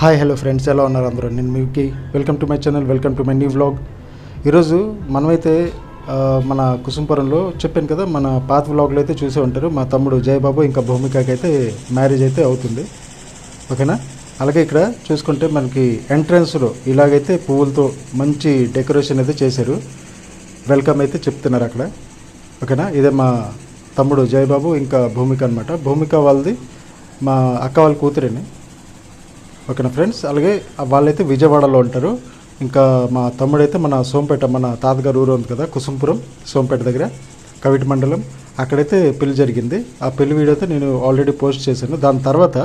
Hi hello friends ఎలా ఉన్నారు అందరూ? నేను మీకు welcome to my channel welcome to my new vlog ఈరోజు మనమైతే మన కుసుంపురంలో చెప్పాను కదా మన పాత వ్లాగ్లో అయితే చూసే ఉంటారు. మా తమ్ముడు జయబాబు ఇంకా భూమికకి అయితే మ్యారేజ్ అయితే అవుతుంది. ఓకేనా? అలాగే ఇక్కడ చూసుకుంటే మనకి ఎంట్రన్స్లో ఇలాగైతే పువ్వులతో మంచి డెకరేషన్ అయితే చేశారు. వెల్కమ్ అయితే చెప్తున్నారు అక్కడ. ఓకేనా? ఇదే మా తమ్ముడు జయబాబు ఇంకా భూమిక అనమాట భూమిక వాళ్ళది మా అక్క వాళ్ళ కూతురేనే. ఓకేనా ఫ్రెండ్స్? అలాగే వాళ్ళైతే విజయవాడలో ఉంటారు. ఇంకా మా తమ్ముడైతే మన సోంపేట మన తాతగారు ఊరు ఉంది కదా కుసుంపురం సోంపేట దగ్గర కవిటి మండలం. అక్కడైతే పెళ్ళి జరిగింది. ఆ పెళ్ళి వీడియో అయితే నేను ఆల్రెడీ పోస్ట్ చేశాను. దాని తర్వాత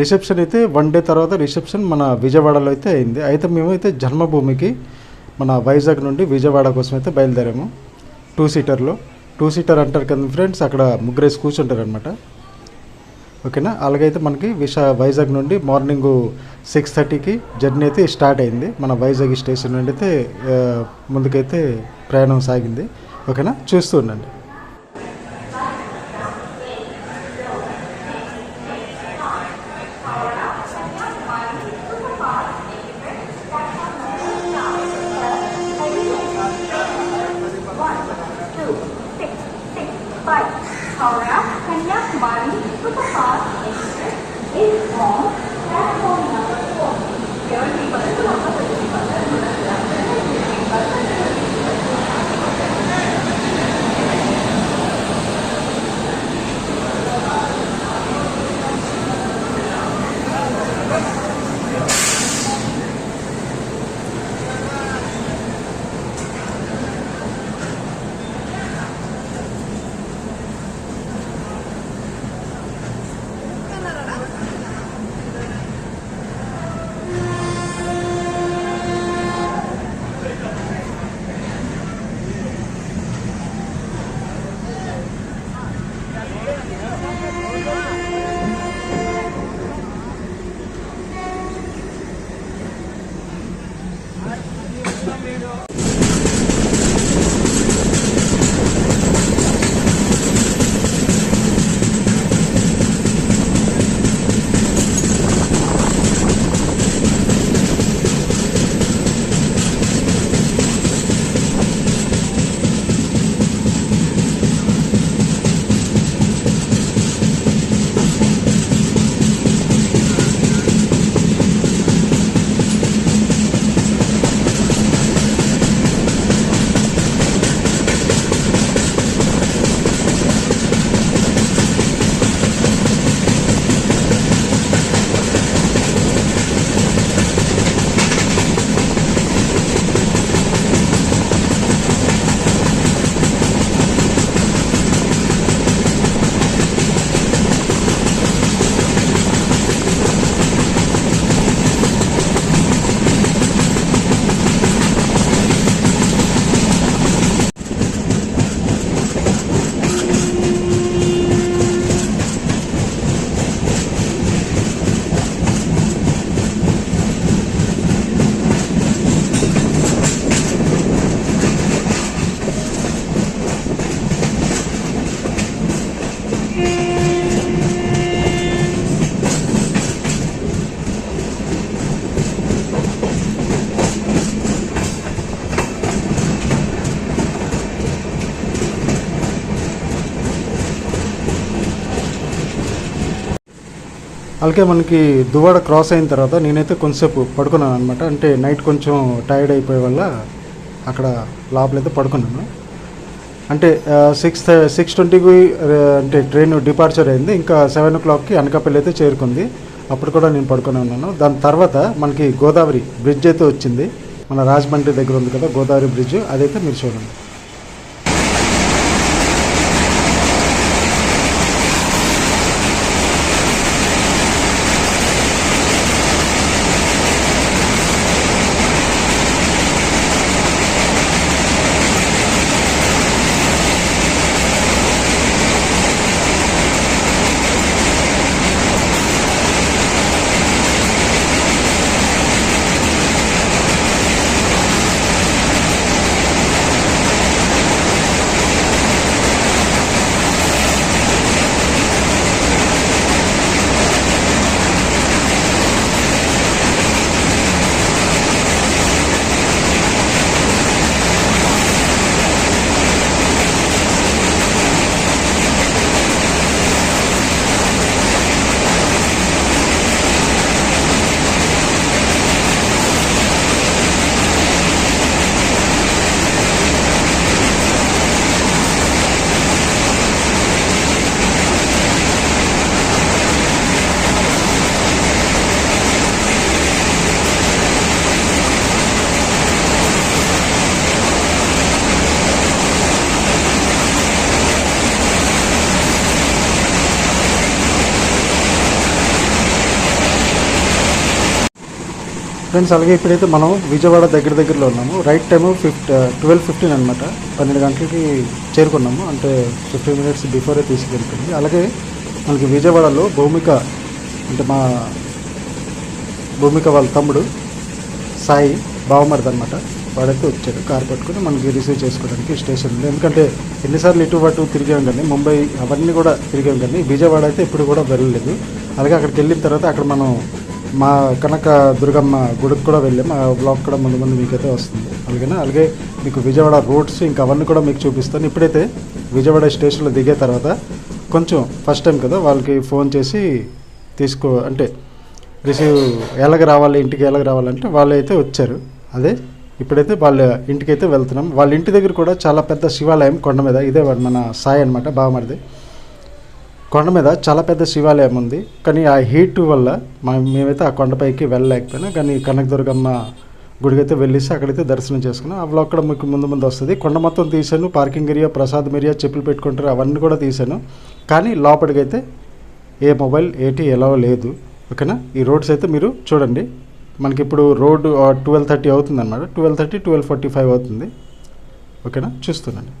రిసెప్షన్ అయితే వన్ డే తర్వాత రిసెప్షన్ మన విజయవాడలో అయితే అయింది. అయితే మేమైతే జన్మభూమికి మన వైజాగ్ నుండి విజయవాడ కోసం అయితే బయలుదేరాము. టూ సీటర్లో. టూ సీటర్ అంటారు కదా ఫ్రెండ్స్? అక్కడ ముగ్గురేసి కూర్చుంటారు అనమాట ఓకేనా? అలాగైతే మనకి విశా వైజాగ్ నుండి మార్నింగ్ సిక్స్ థర్టీకి జర్నీ అయితే స్టార్ట్ అయింది. మన వైజాగ్ స్టేషన్ నుండి అయితే ముందుకైతే ప్రయాణం సాగింది. ఓకేనా? చూస్తూ ఉండండి. అలాగే మనకి దువాడ క్రాస్ అయిన తర్వాత నేనైతే కొంతసేపు పడుకున్నాను అనమాట అంటే నైట్ కొంచెం టైర్డ్ అయిపోయే వల్ల అక్కడ లోపలైతే పడుకున్నాను. అంటే సిక్స్ సిక్స్ ట్వంటీకి అంటే ట్రైన్ డిపార్చర్ అయింది. ఇంకా సెవెన్ ఓ క్లాక్కి అనకాపల్లి అయితే చేరుకుంది. అప్పుడు కూడా నేను పడుకుని ఉన్నాను. దాని తర్వాత మనకి గోదావరి బ్రిడ్జ్ అయితే వచ్చింది. మన రాజమండ్రి దగ్గర ఉంది కదా గోదావరి బ్రిడ్జ్ అదైతే మీరు చూడండి. ఫ్రెండ్స్ అలాగే ఇప్పుడైతే మనం విజయవాడ దగ్గర దగ్గరలో ఉన్నాము. రైట్ టైము ఫిఫ్ట్ ట్వెల్వ్ ఫిఫ్టీన్ అనమాట పన్నెండు గంటలకి చేరుకున్నాము. అంటే ఫిఫ్టీన్ మినిట్స్ బిఫోరే తీసుకెళ్తుంది. అలాగే మనకి విజయవాడలో భూమిక అంటే మా భూమిక వాళ్ళ తమ్ముడు సాయి బావమరిది అనమాట వాడైతే వచ్చాడు కార్ పట్టుకుని మనకి రిసీవ్ చేసుకోవడానికి స్టేషన్ ఉంది. ఎందుకంటే ఎన్నిసార్లు ఇటు అటు తిరిగాం కానీ ముంబై అవన్నీ కూడా తిరిగాం కానీ విజయవాడ అయితే ఇప్పుడు కూడా వెళ్ళలేదు. అలాగే అక్కడికి వెళ్ళిన తర్వాత అక్కడ మనం మా కనక దుర్గమ్మ గుడికి కూడా వెళ్ళాం. ఆ బ్లాగ్ కూడా ముందు ముందు మీకైతే వస్తుంది. అలాగేనా? అలాగే మీకు విజయవాడ రోడ్స్ ఇంకా అవన్నీ కూడా మీకు చూపిస్తాను. ఇప్పుడైతే విజయవాడ స్టేషన్లో దిగే తర్వాత కొంచెం ఫస్ట్ టైం కదా వాళ్ళకి ఫోన్ చేసి తీసుకో అంటే రిసీవ్ ఎలాగ రావాలి ఇంటికి ఎలాగ రావాలంటే వాళ్ళు అయితే వచ్చారు. అదే ఇప్పుడైతే వాళ్ళ ఇంటికైతే వెళ్తున్నాం. వాళ్ళ ఇంటి దగ్గర కూడా చాలా పెద్ద శివాలయం కొండ మీద ఇదే మన సాయి అనమాట బావమరిది. కొండ మీద చాలా పెద్ద శివాలయం ఉంది. కానీ ఆ హీట్ వల్ల మేమైతే ఆ కొండపైకి వెళ్ళలేకపోయినా కానీ కనకదుర్గమ్మ గుడికైతే వెళ్ళేసి అక్కడైతే దర్శనం చేసుకున్నాం. ఆ బ్లాగ్ కూడా మీకు ముందు ముందు వస్తుంది. కొండ మొత్తం తీశాను. పార్కింగ్ ఏరియా ప్రసాదం ఏరియా చెప్పులు పెట్టుకుంటారు అవన్నీ కూడా తీశాను. కానీ లోపలికైతే ఏ మొబైల్ ఏటి ఎలా లేదు. ఓకేనా? ఈ రోడ్స్ అయితే మీరు చూడండి. మనకి ఇప్పుడు రోడ్ ట్వెల్వ్ థర్టీ అవుతుంది అనమాట twelve thirty twelve forty five అవుతుంది. ఓకేనా? చూస్తున్నాను.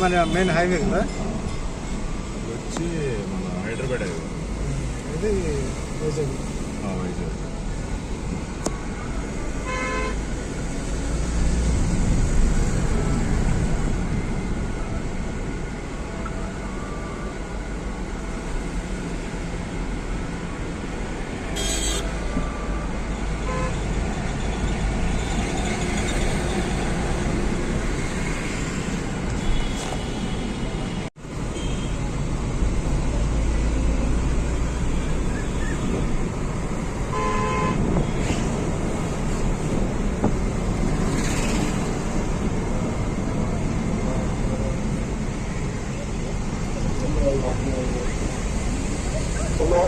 మన మెయిన్ హైవే కదా? వచ్చి మన హైదరాబాద్ అది ఇది వైజాగ్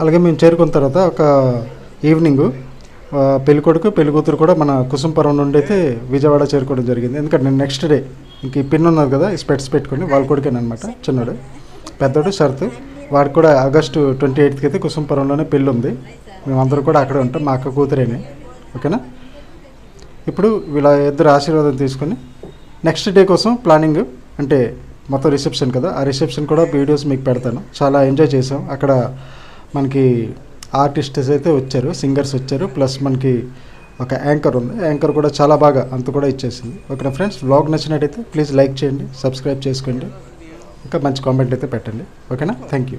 అలాగే మేము చేరుకున్న తర్వాత ఒక ఈవినింగ్ పెళ్ళికొడుకు పెళ్ళికూతురు కూడా మన కుసుంపురం నుండి అయితే విజయవాడ చేరుకోవడం జరిగింది. ఎందుకంటే నేను నెక్స్ట్ డే ఇంక ఈ పిన్ ఉన్నది కదా ఈ స్పెట్స్ పెట్టుకుని వాళ్ళ కొడుకేనమాట చిన్నోడు పెద్దోడు షరత్ వాడు కూడా ఆగస్టు ట్వంటీ ఎయిత్కి అయితే కుసుంపురంలోనే పెళ్ళి ఉంది మేమందరూ కూడా అక్కడే ఉంటాం మా అక్క కూతురేనే. ఓకేనా? ఇప్పుడు వీళ్ళ ఇద్దరు ఆశీర్వాదం తీసుకొని నెక్స్ట్ డే కోసం ప్లానింగ్ అంటే మొత్తం రిసెప్షన్ కదా ఆ రిసెప్షన్ కూడా వీడియోస్ మీకు పెడతాను. చాలా ఎంజాయ్ చేసాం అక్కడ మనకి ఆర్టిస్ట్స్ అయితే వచ్చారు సింగర్స్ వచ్చారు ప్లస్ మనకి ఒక యాంకర్ ఉంది. యాంకర్ కూడా చాలా బాగా అంత కూడా ఇచ్చేసింది. ఓకేనా ఫ్రెండ్స్? బ్లాగ్ నచ్చినట్టయితే ప్లీజ్ లైక్ చేయండి సబ్స్క్రైబ్ చేసుకోండి. ఇంకా మంచి కామెంట్ అయితే పెట్టండి. ఓకేనా? Thank you.